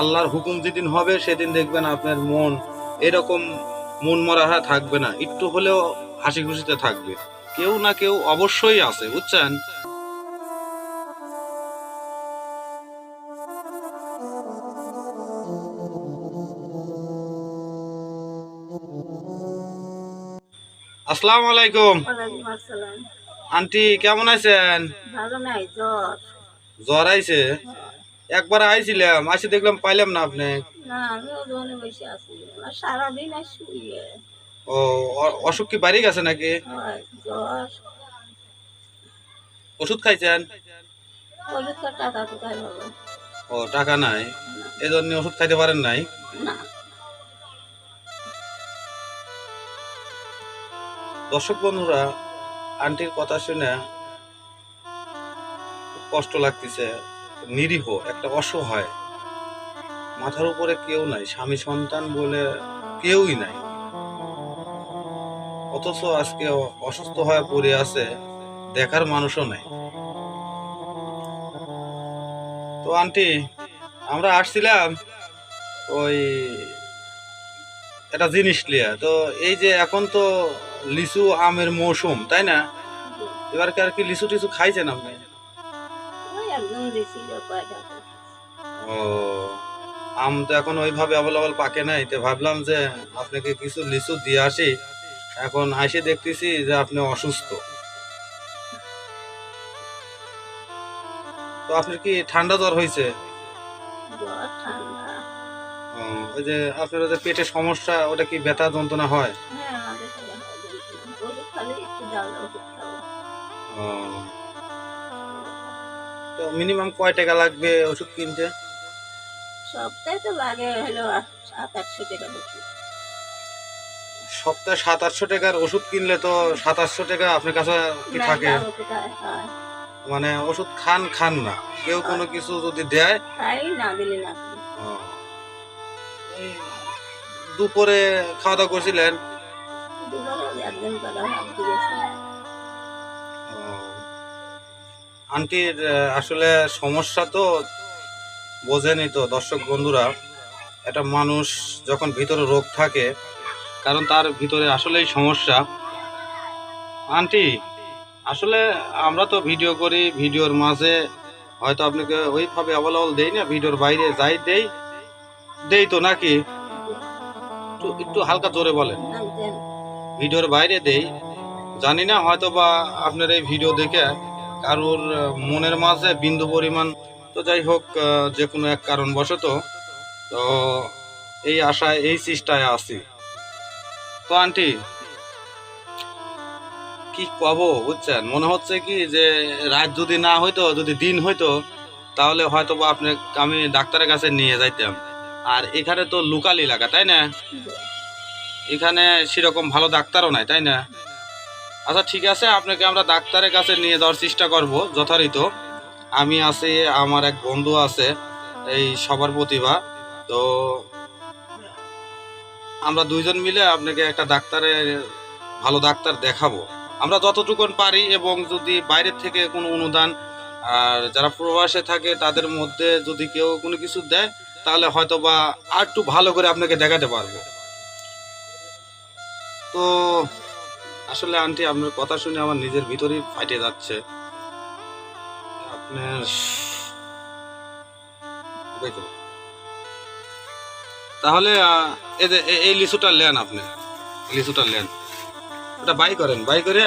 আল্লাহর হুকুম যেদিন হবে সেদিন দেখবেন আপনার মন এরকম মন মরা হয়ে থাকবে না। একটু হলেও হাসি খুশিতে থাকবে। কেউ না কেউ অবশ্যই আছে বুঝছেন? আসসালামু আলাইকুম। আন্টি কেমন আছেন? জ্বর আইছে? একবার আইছিলাম আসি দেখলাম পাইলাম না আপনি। না আমি ওজনে বসে আছি। আর সারাদিন আর শুয়ে ও অসুখ কি বাড়ি গেছে নাকি? ওষুধ খাইছেন? ও টাকা নাই। এই জন্য ওষুধ খাইতে পারেন নাই? দর্শক বন্ধুরা আন্টির কথা শুনে খুব কষ্ট লাগতেছে। নিরীহ, একটা অসহায়। মাথার উপরে কেউ নাই, স্বামী সন্তান বলে কেউই নাই। অথচ আজকে অসুস্থ হয়ে পড়ে আছে, দেখার মানুষও নাই। তো আন্টি, আমরা আসছিলাম ওই একটা জিনিস লিয়া। তো এই যে এখন তো লিচু আমের মৌসুম, তাই না? এবার কি আর কি লিচু টিচু খাইছেন আপনি? কয়টা ও আম তো এখন ওইভাবে অবলবল পাকে নাই। তো ভাবলাম যে আপনাকে কিছু লিচু দিয়ে আসি। এখন আসে দেখতেছি যে আপনি অসুস্থ। তো আপনার কি ঠান্ডা জ্বর হয়েছে? ও, ওই যে আপনার যে পেটে সমস্যা ওটা কি ব্যথা যন্ত্রণা হয়? হ্যাঁ তো মিনিমাম কয় টাকা লাগবে ওষুধ কিনতে? সপ্তাহে তো লাগে হলো সাত আটশো টাকা সপ্তাহে সাত আটশো টাকার ওষুধ কিনলে তো সাত আটশো টাকা আপনার কাছে কি থাকে? মানে ওষুধ খান খান না। কেউ কোনো কিছু যদি দেয়? না দিলে না দুপুরে খাওয়া দাওয়া করছিলেন? দুপুরে একদিন করে আন্টির আসলে সমস্যা তো বোঝেনি তো দর্শক বন্ধুরা। একটা মানুষ যখন ভিতরে রোগ থাকে কারণ তার ভিতরে আসলেই সমস্যা। আন্টি আসলে আমরা তো ভিডিও করি ভিডিওর মাঝে হয়তো আপনাকে ওইভাবে অবলবল দেই না ভিডিওর বাইরে যাই দেই দেই তো নাকি? একটু একটু হালকা জোরে বলেন। ভিডিওর বাইরে দেই। জানি না হয়তো বা আপনার এই ভিডিও দেখে কারোর মনের মাঝে বিন্দু পরিমাণ তো যাই হোক যে কোনো এক কারণবশত তো এই আশায় এই চেষ্টায় আছি। তো আন্টি কি কব বুঝছেন? মনে হচ্ছে কি যে রাত যদি না হইতো যদি দিন হইতো তাহলে হয়তো বা আপনি আমি ডাক্তারের কাছে নিয়ে যাইতাম। আর এখানে তো লোকাল এলাকা তাই না? এখানে সেরকম ভালো ডাক্তারও নাই তাই না? আচ্ছা ঠিক আছে, আপনাকে আমরা ডাক্তারের কাছে নিয়ে যাওয়ার চেষ্টা করব, যথারীত। আমি আছি, আমার এক বন্ধু আছে, এই সবার প্রতিভা। তো আমরা দুইজন মিলে আপনাকে একটা ডাক্তারের, ভালো ডাক্তার দেখাবো। আমরা যতটুকুন পারি এবং যদি বাইরের থেকে কোনো অনুদান, আর যারা প্রবাসে থাকে, তাদের মধ্যে যদি কেউ কোনো কিছু দেয়, তাহলে হয়তো বা আর একটু ভালো করে আপনাকে দেখাতে পারব। তো আসলে আন্টি, আপনার কথা শুনে আমার নিজের ভিতরেই ফাটে যাচ্ছে। আপনার তাহলে এই লিচুটা নেন আপনি। লিচুটা নেন। ওটা বাই করেন, বাই করে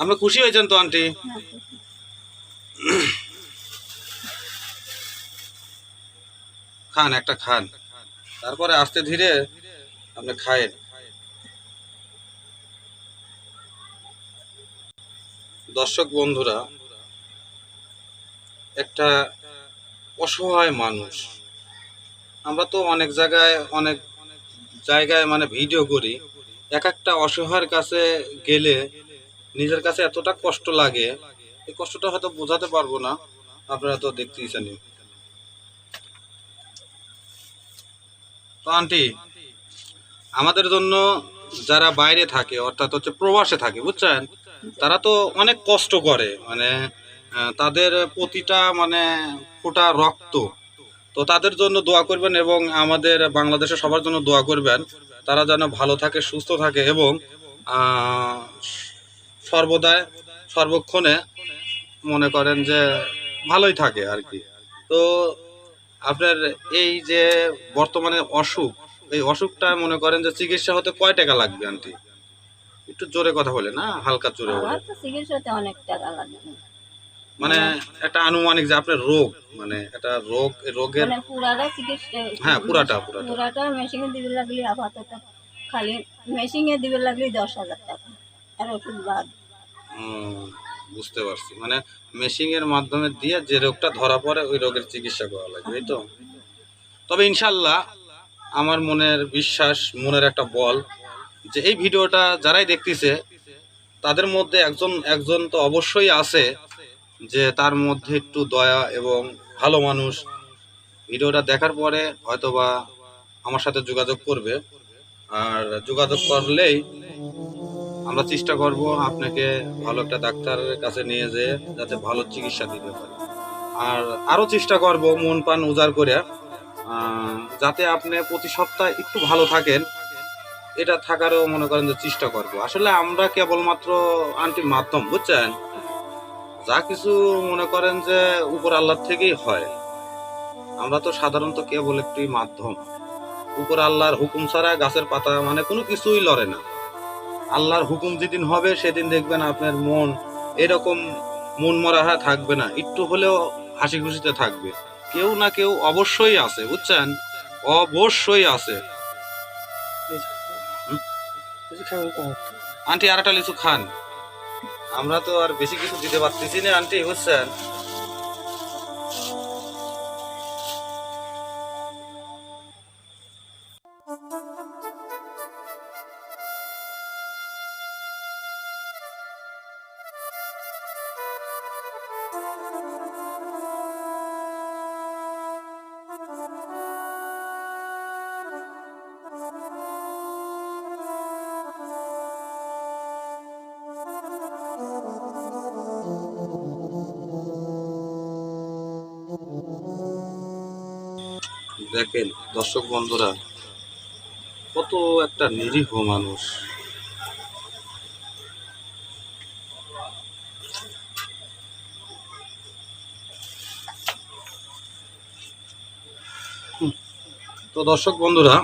আপনি খুশি হয়েছেন তো, আন্টি? খান, একটা খান। তারপরে আস্তে ধীরে আপনি খায়েন। দর্শক বন্ধুরা, একটা অসহায় মানুষ। আমরা তো অনেক জায়গায় অনেক জায়গায় মানে ভিডিও করি। এক একটা অসহায়ের কাছে গেলে নিজের কাছে এতটা কষ্ট লাগে, এই কষ্টটা হয়তো বোঝাতে পারব না। আপনারা তো দেখতেই জানি তো আন্টি, আমাদের জন্য যারা বাইরে থাকে, অর্থাৎ হচ্ছে প্রবাসে থাকে, বুঝছেন? তারা তো অনেক কষ্ট করে মানে তাদের প্রতিটা মানে ফোঁটা রক্ত। তো তাদের জন্য দোয়া করবেন এবং আমাদের বাংলাদেশের সবার জন্য দোয়া করবেন, তারা যেন ভালো থাকে, সুস্থ থাকে এবং সর্বদাই, সর্বক্ষণে মনে করেন যে ভালোই থাকে আর কি। তো আপনার এই যে বর্তমানে অসুখ, এই অসুখটা মনে করেন যে চিকিৎসা হতে কয় টাকা লাগবে, আন্টি? একটু জোরে কথা বলে না? হালকা জোরে বলে। আমার তো চিকিৎসাতে অনেক টাকা লাগে মানে একটা আনুমানিক যে আপনার রোগ মানে একটা রোগ রোগের মানে পুরাটা চিকিৎসা হ্যাঁ পুরাটা পুরাটা। পুরাটা মেশিনে দিবে লাগলে আপাতত খালি মেশিনে দিবে লাগলে দশ হাজার টাকা। আর ওষুধ বাদ। বুঝতে পারছি। মানে মেশিং এর মাধ্যমে দিয়ে যে রোগটা ধরা পড়ে ওই রোগের চিকিৎসা করা লাগবে এই তো? তবে ইনশাল্লাহ আমার মনের বিশ্বাস মনের একটা বল যে এই ভিডিওটা যারাই দেখতেছে, তাদের মধ্যে একজন একজন তো অবশ্যই আছে যে তার মধ্যে একটু দয়া এবং ভালো মানুষ। ভিডিওটা দেখার পরে হয়তোবা আমার সাথে যোগাযোগ করবে। আর যোগাযোগ করলেই আমরা চেষ্টা করব আপনাকে ভালো একটা ডাক্তারের কাছে নিয়ে যেয়ে যাতে ভালো চিকিৎসা দিতে পারে। আর আরও চেষ্টা করব মন পান উজাড় করে যাতে আপনি প্রতি সপ্তাহে একটু ভালো থাকেন। এটা থাকারও মনে করেন যে চেষ্টা করব। আসলে আমরা কেবলমাত্র আন্টির মাধ্যম, বুঝছেন? যা কিছু মনে করেন যে উপর আল্লাহ থেকেই হয়। আমরা তো সাধারণত কেবল একটি মাধ্যম। উপর আল্লাহর হুকুম ছাড়া গাছের পাতা মানে কোনো কিছুই লড়ে না। আল্লাহর হুকুম যেদিন হবে, সেদিন দেখবেন আপনার মন এরকম মন মরা হয়ে থাকবে না। একটু হলেও হাসি খুশিতে থাকবে। কেউ না কেউ অবশ্যই আছে, বুঝছেন? অবশ্যই আছে। আন্টি আর একটা লিচু খান। আমরা তো আর বেশি কিছু দিতে পারতেছি না, আন্টি, বুঝছেন? দেখেন, দর্শক বন্ধুরা, কত একটা নিরীহ মানুষ। তো দর্শক বন্ধুরা,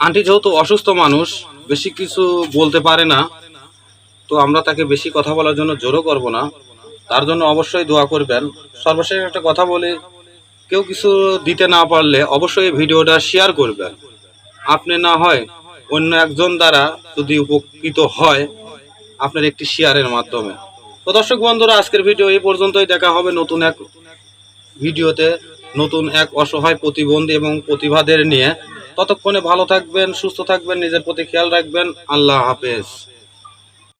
আন্টি যেহেতু অসুস্থ মানুষ, বেশি কিছু বলতে পারে না, তো আমরা তাকে বেশি কথা বলার জন্য জোরও করব না। তার জন্য অবশ্যই দোয়া করবেন। সর্বশেষ একটা কথা বলি কেউ কিছু দিতে না পারলে অবশ্যই ভিডিওটা শেয়ার করবেন আপনি না হয় অন্য একজন দ্বারা যদি উপকৃত হয় আপনার একটি শেয়ারের মাধ্যমে। তো দর্শক বন্ধুরা, আজকের ভিডিও এই পর্যন্তই। দেখা হবে নতুন এক ভিডিওতে, নতুন এক অসহায় প্রতিবন্ধী এবং প্রতিভাদের নিয়ে। ততক্ষণে ভালো থাকবেন, সুস্থ থাকবেন, নিজের প্রতি খেয়াল রাখবেন। আল্লাহ হাফেজ।